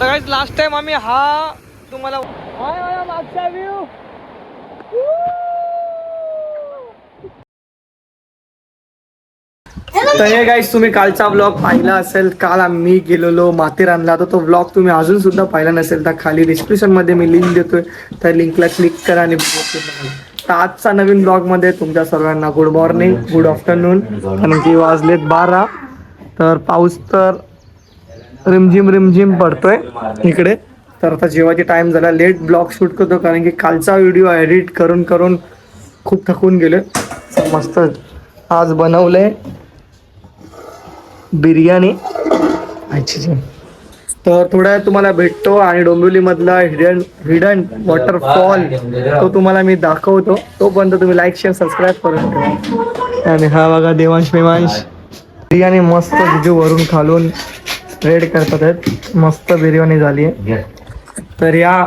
तर काही last time आम्ही हा तुम्हाला मागचा व्ह्यू तर हे गाईस तुम्ही कालचा व्लॉग पाहिला असेल. काल आम्ही गेलेलो माथेरानला. तर तो व्लॉग तुम्ही अजून सुद्धा पाहिला नसेल तर खाली डिस्क्रिप्शनमध्ये मी लिंक देतोय. त्या लिंकला क्लिक करा आणि तर आजचा नवीन ब्लॉगमध्ये तुमच्या सर्वांना गुड मॉर्निंग गुड आफ्टरनून कारण की वाजलेत बारा तर पाऊस तर रिमझिम रिमझिम पडतोय इकडे. तर आता जेवायचे टाइम झाला. लेट ब्लॉग शूट करतो कारण की कालचा व्हिडिओ एडिट करून करून खूप थकून गेले मस्त आज बनवलंय बिर्याणी अच्छा तर थोड्या तुम्हाला भेटतो आणि डोंबिवली मधला हिडन हिडन वॉटरफॉल तो तुम्हाला मी दाखवतो. तोपर्यंत तुम्ही लाईक शेअर सबस्क्राईब करून ठेवा. आणि हा बघा देवांश मेवांश. बिर्याणी मस्त वरून खालून. स्प्रेड करतात आहेत. मस्त बिर्याणी झाली. आहे तर या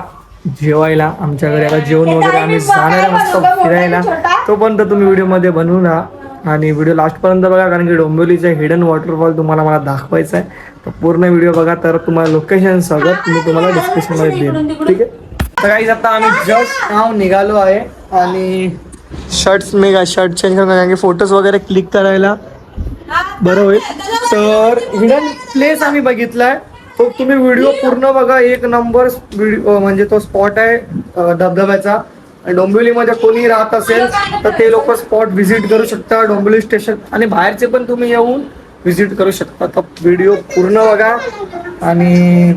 जेवायला आमच्याकडे आता जेवण वगैरे आम्ही जाणार मस्त फिरायला. तोपर्यंत तुम्ही व्हिडिओमध्ये बनवून राहा आणि व्हिडिओ लास्टपर्यंत बघा कारण की डोंबिवलीचं हिडन वॉटरफॉल तुम्हाला मला दाखवायचं आहे. तर पूर्ण व्हिडिओ बघा तर तुम्हाला लोकेशन सगळं मी तुम्हाला डिस्क्रिप्शनमध्ये देईन. ठीक आहे? तर काही आता आम्ही जस्ट नाव निघालो आहे. आणि शर्ट्स मी काय शर्ट चेंज करणार कारण की फोटोज वगैरे क्लिक करायला बरं होईल. तर हिडन प्लेस आम्ही बघितलाय. तो तुम्ही व्हिडिओ पूर्ण बघा. एक नंबर म्हणजे तो स्पॉट आहे धबधब्याचा. आणि डोंबिवलीमध्ये कोणी राहत असेल तर ते लोक स्पॉट व्हिजिट करू शकता डोंबिवली स्टेशन आणि बाहेरचे पण तुम्ही येऊन व्हिजिट करू शकता. तर व्हिडिओ पूर्ण बघा. आणि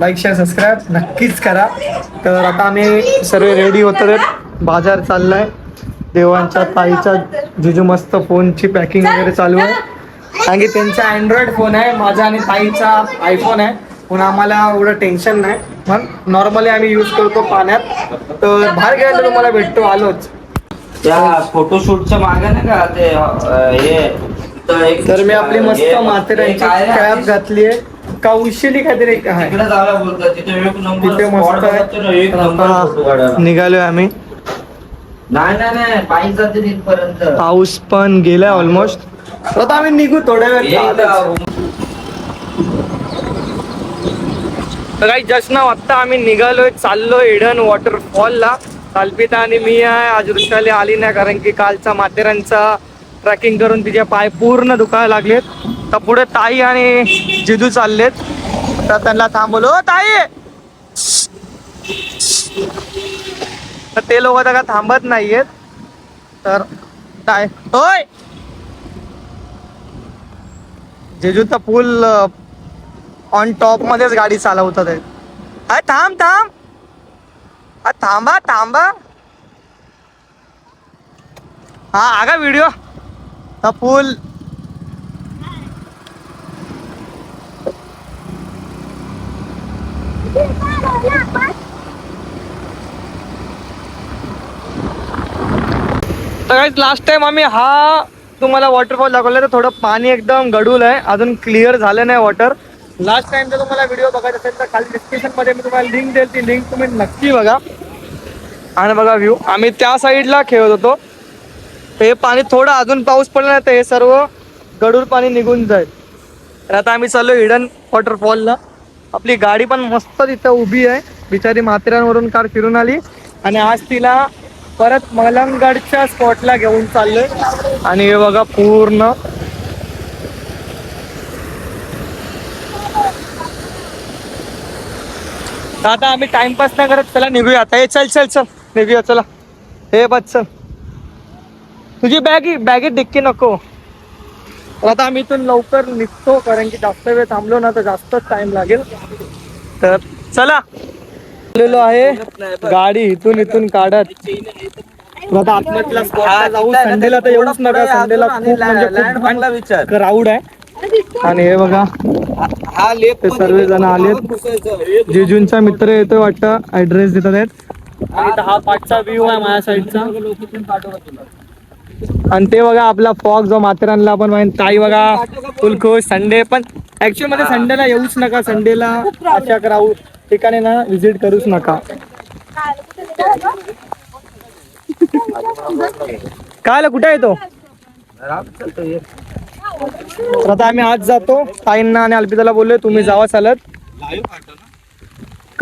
लाईक शेअर सबस्क्राईब नक्कीच करा. तर आता आम्ही सर्व रेडी होतो आहेत बाजार चाललाय. देवांच्या ताईच्या जिजू मस्त फोनची पॅकिंग वगैरे चालू आहे. कारण की त्यांचा अँड्रॉइड फोन आहे माझा आणि ताईचा आयफोन आहे. म्हणून आम्हाला एवढं टेन्शन नाही. पण नॉर्मली आम्ही यूज करतो पाण्यात. तर बाहेर गेल्यानंतर तुम्हाला भेटतो आलोच. त्या फोटोशूटच्या मागे नाही का ते हे तर मी आपली मस्त रे? कॅप घातली आहे. कौशली काहीतरी आहे. तिथे मस्त ना, निघालोय आम्ही. नाही नाही नाही पायी जाते तिथपर्यंत. पाऊस पण गेलाय ऑलमोस्ट आता आम्ही निघू थोड्या हे वेळ तर काही जस्ट ना आत्ता आम्ही निघालोय चाललोय इडन वॉटरफॉलला कल्पिता आणि मी आहे. आज वृषाली आली नाही कारण की कालचा माथेरानचा ट्रॅकिंग करून तिचे पाय पूर्ण दुखायला लागलेत. तर पुढे ताई आणि जिजू चाललेत. तर त्यांना थांबवलो. "ओ, ताई! तर ते लोक आता का थांबत नाहीयेत. तर काय? होय जेजूचा पूल ऑन टॉप मध्येच गाडी चालवतात आहेत. अरे थांब थांब! अरे थांबा थांबा! हा आगा व्हिडिओ हा पूल. तर लास्ट टाइम आम्ही हा तुम्हाला वॉटरफॉल दाखवला तर थोडं पाणी एकदम गडूल आहे. अजून क्लिअर झालं नाही वॉटर लास्ट टाइम जर तुम्हाला व्हिडिओ बघायचा असेल तर खाली डिस्क्रिप्शनमध्ये मी तुम्हाला लिंक देईल ती लिंक तुम्ही नक्की बघा. आणि बघा व्ह्यू आम्ही त्या साईडला खेळत होतो. हे पाणी थोडं अजून पाऊस पडला नाही तर हे सर्व गडूळ पाणी निघून जाईल. तर आता आम्ही चाललो हिडन वॉटरफॉलला आपली गाडी पण मस्त तिथं उभी आहे. बिचारी माथेरानवरून कार फिरून आली. आणि आज तिला परत मलंगडच्या स्पॉटला घेऊन चाललोय. आणि हे बघा पूर्ण. तर आता आम्ही टाइमपास नाही करत. चला निघूया आता. हे चल चल चल. निघूया चला. हे बस चल. तुझी बॅग बॅगेत डिक्की नको. तर आता आम्ही इथून लवकर निघतो कारण की जास्त वेळ थांबलो ना तर जास्तच टाइम लागेल. तर चला. आलेलो आहे. गाडी इथून इथून काढत. तर आता आत्महत्येला स्पॉटला जाऊ. संडेला तर येऊच नका. संडेला खूप म्हणजे खूप क्राऊड आहे. आणि हे बघा हा ते सर्वजण आलेत. जिजूंचा मित्र येतोय वाटतं. ऍड्रेस देतात आहेत. हा पाठचा व्ह्यू आहे माझ्या साईडचा आणि ते बघा आपला फॉग जो माथेरानला आपण माहिती ताई बघा फुल खुश. संडे पण ऍक्च्युअलमध्ये संडेला येऊच नका. संडेला अशा क्राऊड ठिकाणी ना व्हिजिट करूच नका. काय कुठे येतो तर आता आम्ही आज जातो. ताईंना आणि अल्पिताला बोललोय तुम्ही जावा चालत.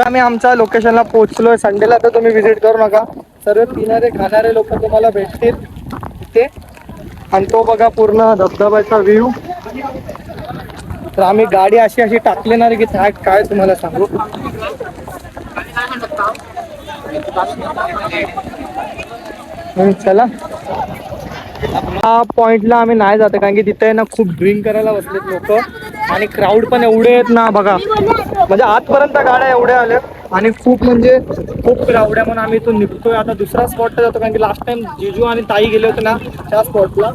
आम्ही आमच्या लोकेशनला पोहोचलोय संडेला तर तुम्ही व्हिजिट करू नका. सर्व पिणारे खाणारे लोक तुम्हाला भेटतील. तिथे आणि तो बघा पूर्ण धबधब्याचा व्ह्यू तर आम्ही गाडी अशी अशी टाकलेणार की काय काय तुम्हाला सांगू? चला. हा पॉइंटला आम्ही नाही जात कारण की तिथे ना खूप ड्रिंक करायला बसलेत लोक. आणि क्राऊड पण एवढे आहेत ना बघा. म्हणजे आजपर्यंत गाड्या एवढ्या आल्या आणि खूप म्हणजे खूप क्राऊड आहे म्हणून आम्ही इथून निघतोय. आता दुसरा स्पॉटला जातो कारण की लास्ट टाइम जिजू आणि ताई गेले होते ना त्या स्पॉटला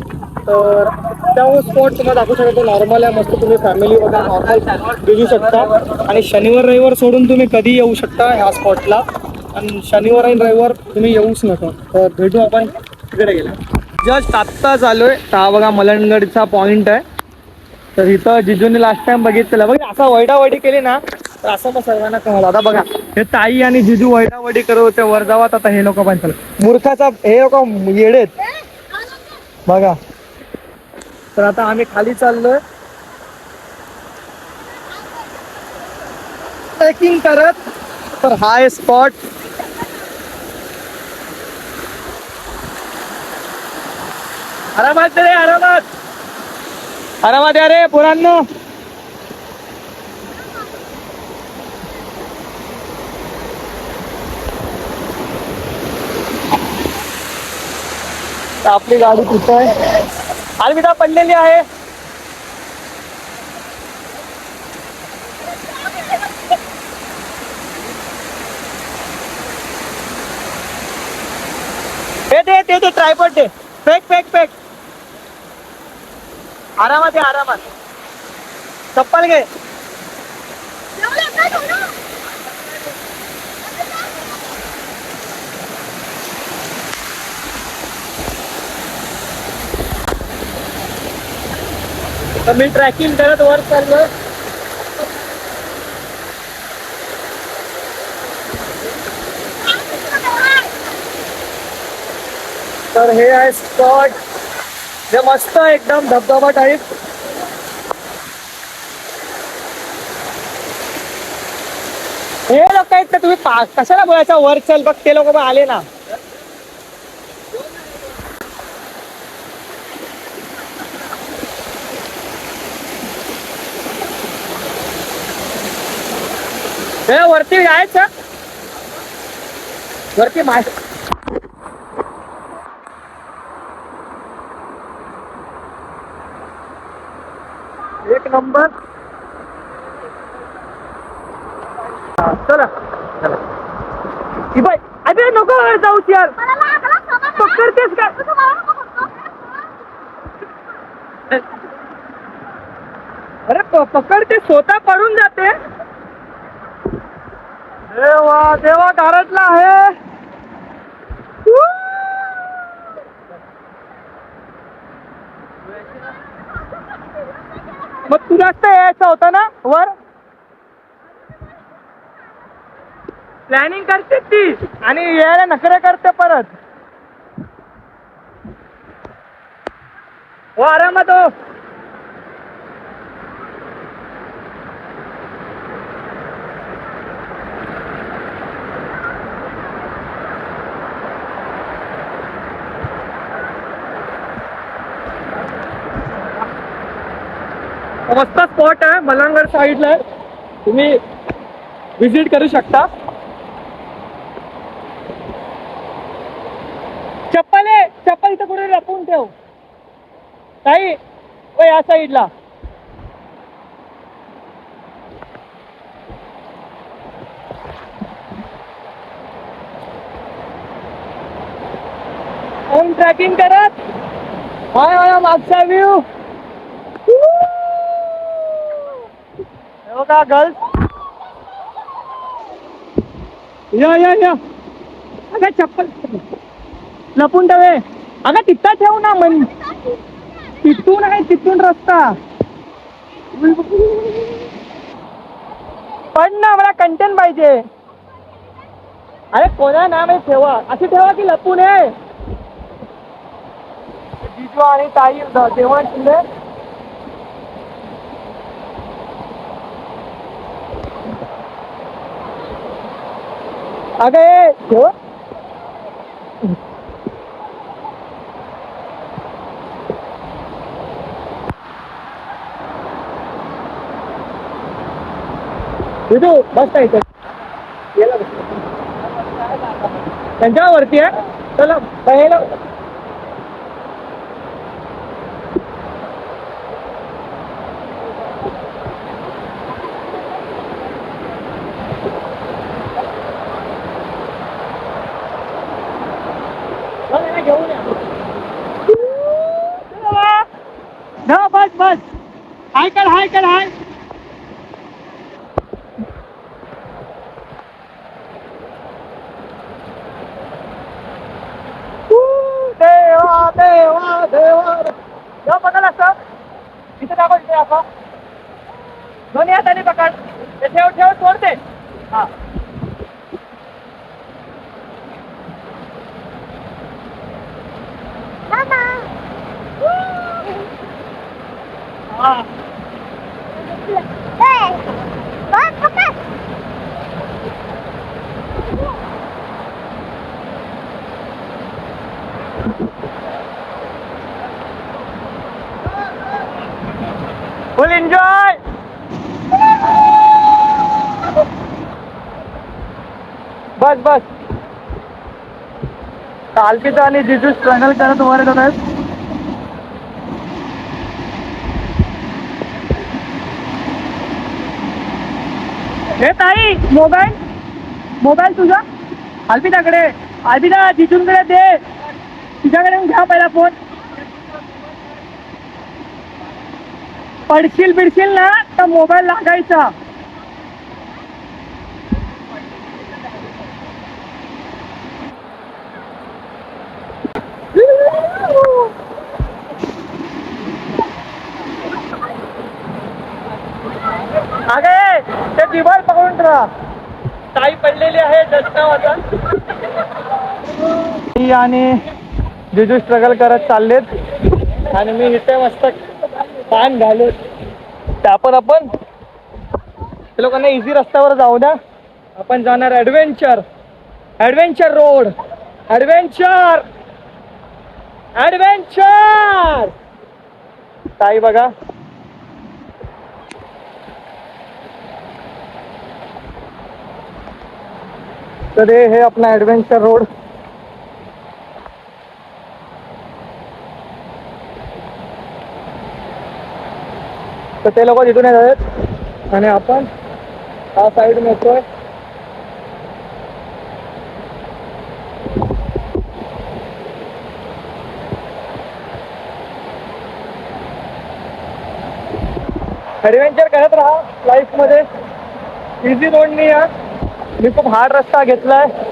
तर त्यावर स्पॉट तुम्हाला दाखवू शकतो नॉर्मल आहे मस्त तुम्ही फॅमिली वगैरे नॉर्मल भेटू शकता. आणि शनिवार रविवार सोडून तुम्ही कधी येऊ शकता ह्या स्पॉटला आणि शनिवार आणि रविवार तुम्ही येऊच नका. तर भेटू आपण तिकडे गेला जस्ट आत्ता आलोय हा बघा मलणगडचा पॉईंट आहे. तर इथं जिजूने लास्ट टाइम बघितलं बघ असं वैडावडी केली ना तर असं मग सर्वांना कळलं. आता बघा हे ताई आणि जिजू वैडावडी करत होते वर जावात आता हे लोक पण चालू मूर्खाचा हे लोक येडेत. बघा. तर आता आम्ही खाली चाललोय. ट्रेकिंग करत. तर हाय स्पॉट आरामात रे आरामात. आरामात या रे पोरांनो. तर आपली गाडी कुठं आहे? अलविदा पडलेली आहे. दे ते ट्रायपॉड दे फेक फेक फेक. आरामात आरामात. चप्पल घे. तर मी ट्रॅकिंग करत वर चाललो. तर हे आहे स्पॉट जे मस्त एकदम धबधबा टाईप हे लोक आहेत ना तुम्ही पा- कशाला बोलायचं? वर चल बघ ते लोक आले ना. हे वरती जायचं वरती माय एक नंबर. हा, चला. चला बाई अरे नको जाऊ यार पकडतेस का? अरे प- पकडते स्वतः पडून जाते. अरे वा देवा गारटला आहे. मग तुला तर यायचं होतं ना वर? प्लॅनिंग करते ती. आणि यायला नखरे करते परत. हो आरामात हो. मस्त स्पॉट आहे मलांगड साईडला आहे तुम्ही विजिट करू शकता. चप्पल आहे चप्पल इथं कुठे लपवून ठेव. काही ओ या साईडला ट्रॅकिंग करत. हाय मागचा व्ह्यू बघा गर्ल्स या या या. अगं चप्पल. लपून ठेवे अगं तिथं ठेव ना मन तिथून आहे तिथून रस्ता. पण ना मला कंटेंट पाहिजे. अरे कोणा नाव आहे ठेवा. अशी ठेवा की लपून आहे जिजू आणि ताई देवण शिंदे अगं ए ठेव. विदू बसता इथे. त्यांच्यावरती आहे. चला पहिला घेऊन या बस. हाय कर हाय कर हाय देवा देवा देवा जेव्हा पकड असतं तिथे दाखव तिथे दाखव दोन्ही हाताने पकड ते ठेव ठेव सोडते हा हा फुल एन्जॉय बस बस. कालपीचा आणि जिजू स्ट्रगल करत वर जात आहेत. हे ताई मोबाईल मोबाईल तुझा? अल्पिताकडे. अल्पिता जिजूंकडे दे. तिच्याकडे घ्या पहिला फोन पडशील बिडशील ना तर मोबाईल लागायचा. अगे ते दिवार पकडून ठेवा ताई पडलेली आहे दस्तावाचा मी आणि जिजू स्ट्रगल करत चाललेत. आणि मी इथे मस्त पान घालून आपण आपण. लोकांना इझी रस्त्यावर जाऊ द्या. आपण जाणार adventure adventure road adventure adventure ताई बघा. तर हे हे आपला ऍडव्हेंचर रोड तर ते लोक तिथून येत आहेत. आणि आपण हा साईड येतोय ॲडव्हेंचर करत राहा लाईफमध्ये. इझी रोड नाही या मी खूप हार्ड रस्ता घेतलाय आहे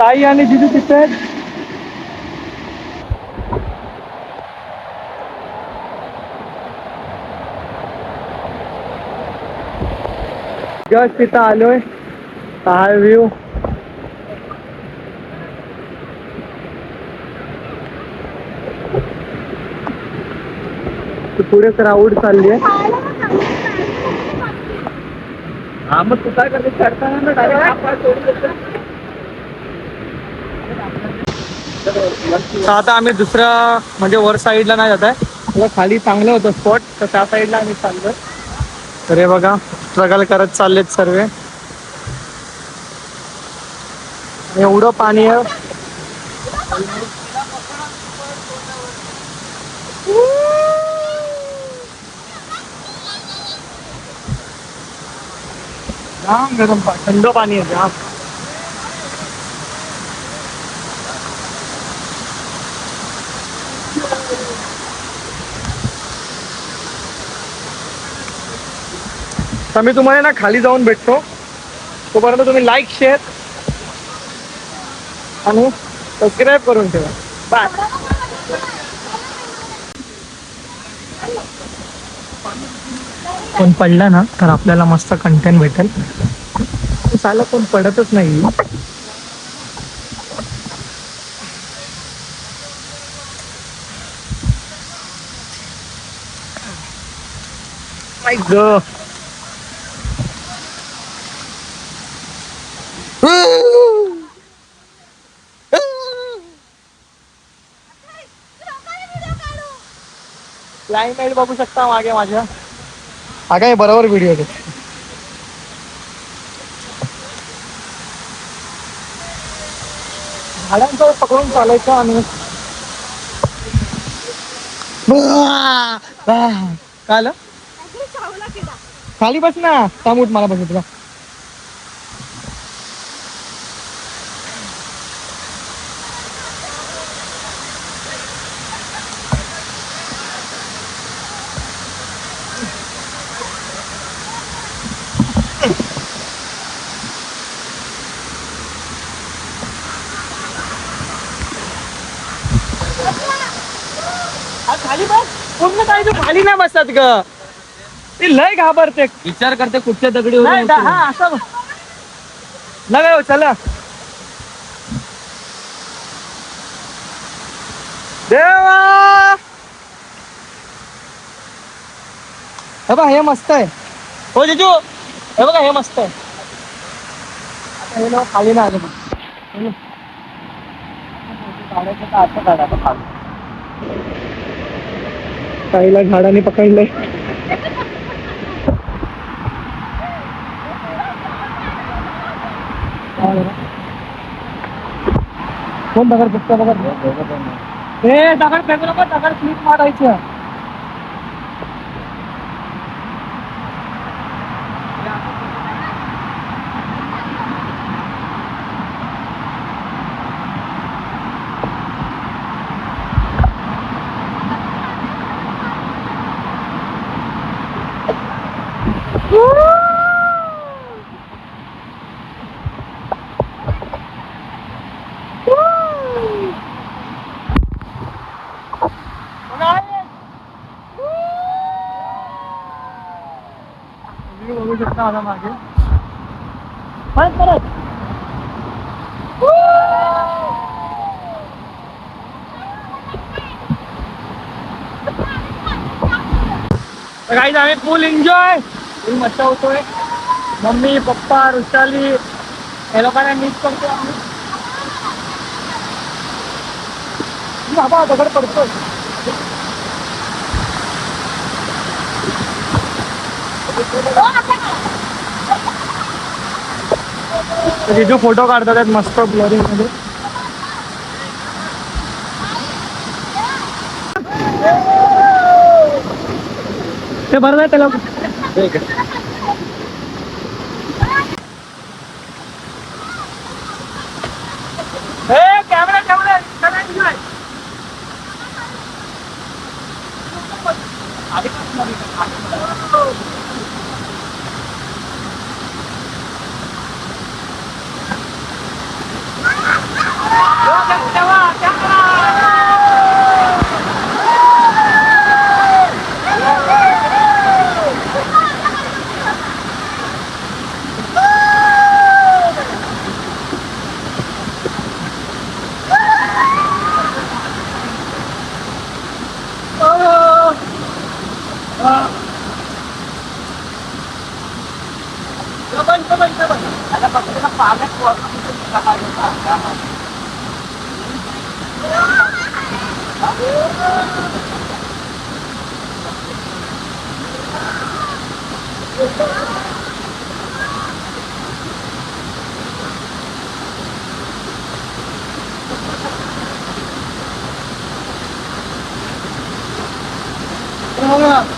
ताई आणि जिजू तिथे आहेत. जस्ट तिथं आलोय. काय व्ह्यू. पुढे क्राऊड चालली आहे. हा मग तू काय करते? चढताना ना direct तर आता आम्ही दुसऱ्या म्हणजे वर साईडला नाही जात आहे. खाली चांगलं होतं स्पॉट तर त्या साईडला आम्ही चाललोय. तर हे बघा स्ट्रगल करत चाललेत सर्व. एवढं पाणी आहे. गरम थंड पाणी आहे तर मी तुम्हाला ना खाली जाऊन भेटतो. तोपर्यंत तुम्ही लाईक शेअर आणि सबस्क्राईब करून ठेवा. बाय कोण पडला ना तर आपल्याला मस्त कंटेंट भेटेल. साला कोण पडतच नाही. ग क्लायमेट बघू शकता मागे माझ्या. हा काय बरोबर व्हिडिओ झाडांचं पकडून चालायचं आणि काय आलं? खाली बस ना. तामूट मला बघ तुला हा, खाली बस पूर्ण काय तू खाली नाही बसत ग? ती लय घाबरते. विचार करते कुठच्या दगडी नाही दा- हा असं लगाव चला. देवा! हे बघा हे मस्त आहे. हो जिजू. हे बघा हे मस्त आहे. आता हे लोक खाली नाही आले बघ. हे लोक. काढायचं का असं काढायचं खाली. ताईला झाडाने पकडलंय. कोण दगड फेकतो बघा ए दगड फेकू नको दगड स्लिप मारायचं तुम्ही बघू शकता आता मागे. परत. परत काही आम्ही फुल एन्जॉय फुल मस्त होतोय. मम्मी पप्पा रुशाली हे लोकांना मिस करतो आम्ही. बाबा दगड पडतोय. जिजू फोटो काढतात आहेत मस्त ब्लरिंगमध्ये. ते बरं नाही त्याला. ए कॅमेरा ठेवलाय. Alam pa ko na pangit ko ang kakayo sa hanggahan. Oo nga.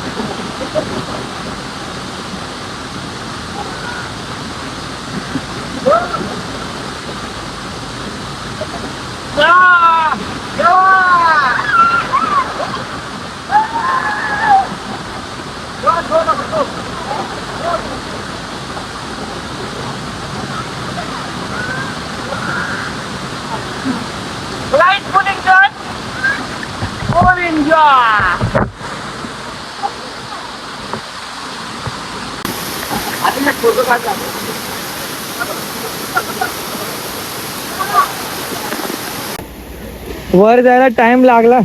वर जायला टाइम लागला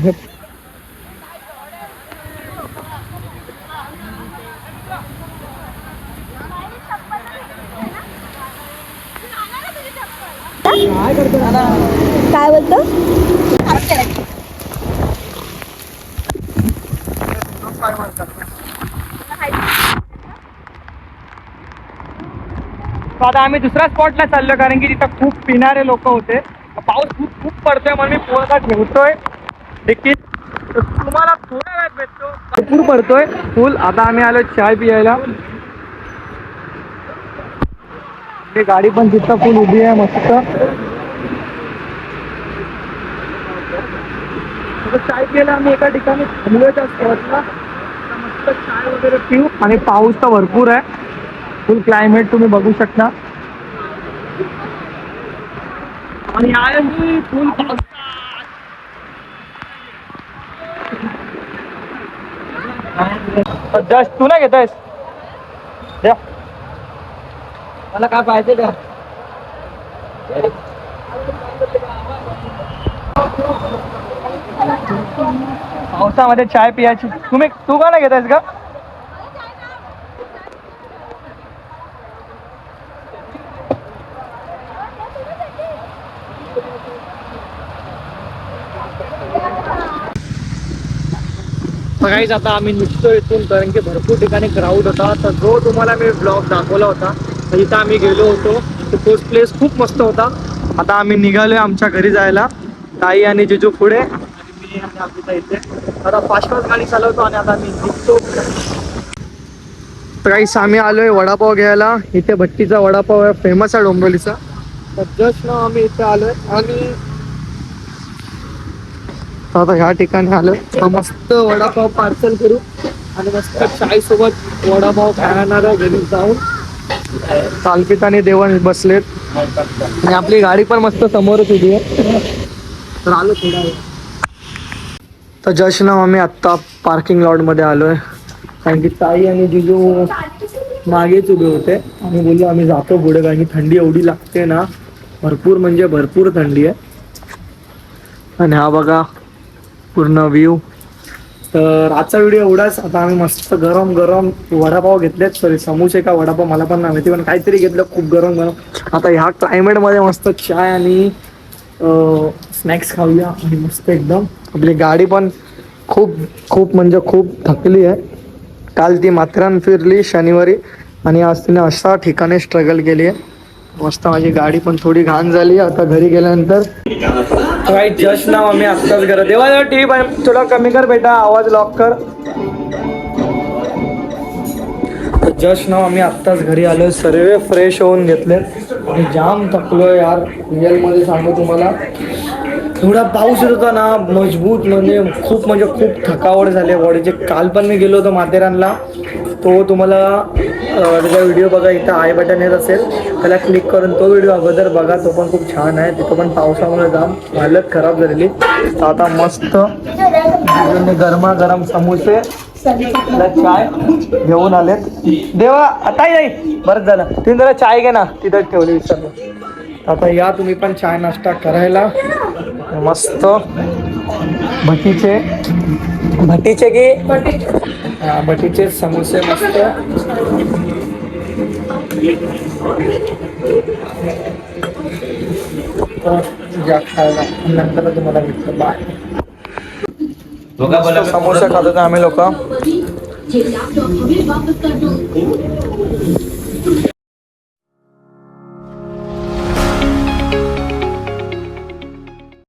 काय बोलतो तर आता आम्ही दुसऱ्या स्पॉटला चाललो कारण की तिथं खूप पिणारे लोक होते. पाऊस खूप खूप पडतोय म्हणून मी पोळगा ठेवतोय देखील तुम्हाला थोड्या वेळात भेटतो. भरपूर पडतोय. फुल. आता आम्ही आलो चाय पियायला. गाडी पण तिथं फुल उभी आहे मस्त. चाय पियायला आम्ही एका ठिकाणी थांबलोय त्या स्पॉटला मस्त चाय वगैरे पिऊ. आणि पाऊस तर भरपूर आहे. फुल क्लायमेट तुम्ही बघू शकता. मी फुल जस्ट तू नाही घेतोयस द्या. मला काय पाहिजे का पावसामध्ये चाय पियाची तुम्ही तू का नाही घेतायस का काहीच आता आम्ही निघतो इथून कारण की भरपूर ठिकाणी क्राऊड होता. तर जो तुम्हाला मी ब्लॉग दाखवला होता तर इथं आम्ही गेलो होतो. तर तोच प्लेस खूप मस्त होता. आता आम्ही निघालोय आमच्या घरी जायला ताई आणि जिजू पुढे. मी आणि इथे. आता फास्ट फास्ट गाडी चालवतो आणि आता आम्ही निघतो. तर काही आम्ही आलोय वडापाव घ्यायला. इथे भट्टीचा वडापाव आहे फेमस आहे डोंबिवलीचा. तर जस्ट ना आम्ही इथे आलोय. आणि तर आता ह्या ठिकाणी आलो. मस्त वडापाव पार्सल करू. आणि मस्त चाय सोबत वडापाव खाणार घरी जाऊन चालपित आणि देवण बसलेत. आणि आपली गाडी पण मस्त समोरच उभी आहे. तर आलो थोडा वेळ तर जश ना आम्ही आत्ता पार्किंग लॉटमध्ये आलोय. कारण की ताई आणि जिजू मागेच उभे होते. आणि बोललो आम्ही जातो पुढे कारण की थंडी एवढी लागते ना. भरपूर म्हणजे भरपूर थंडी आहे. आणि हा बघा पूर्ण व्ह्यू तर आजचा व्हिडिओ एवढाच. आता आम्ही मस्त गरम गरम वडापाव घेतलेत. सॉरी समोसे का वडापाव मला पण नाही माहिती पण काहीतरी घेतलं खूप गरम गरम. आता ह्या क्लायमेटमध्ये मस्त चाय आणि स्नॅक्स खाऊया. आणि मस्त एकदम. आपली गाडी पण खूप खूप म्हणजे खूप थकली आहे. काल ती माथेरान फिरली शनिवारी. आणि आज तिने अशा ठिकाणी स्ट्रगल केली आहे. मस्त माझी गाडी पण थोडी घाण झाली. आता घरी गेल्यानंतर राईट जस्ट नाव आम्ही आत्ताच करत देवा टी व्ही थोडा कमी कर बेटा आवाज लॉक कर. जस्ट नाव आम्ही आत्ताच घरी आलो सर्व फ्रेश होऊन घेतले आणि जाम थकलो यार. रिअलमध्ये सांगू तुम्हाला. एवढा पाऊस येत होता ना मजबूत म्हणजे खूप म्हणजे खूप थकावट झाली. आहे बॉडीचे काल पण मी गेलो होतो माथेरानला. तो तुम्हाला त्याचा व्हिडिओ बघा इथं आय बटन येत असेल. त्याला क्लिक करून तो व्हिडिओ अगोदर बघा तो पण खूप छान आहे. तिथं पण पावसामुळे जाम हालत खराब झालेली. तर आता मस्त गरमागरम समोसे चाय घेऊन आलेत. देवा आता नाही बरं झालं. तुम्ही जरा चाय घे ना. तिथं ठेवली विसरलो. आता या तुम्ही पण चाय नाश्ता करायला. मस्त. भटीचे. भटीचे की? भटीचे समोसे मस्त. नंतर तुम्हाला बाय समोसे खातो आम्ही लोक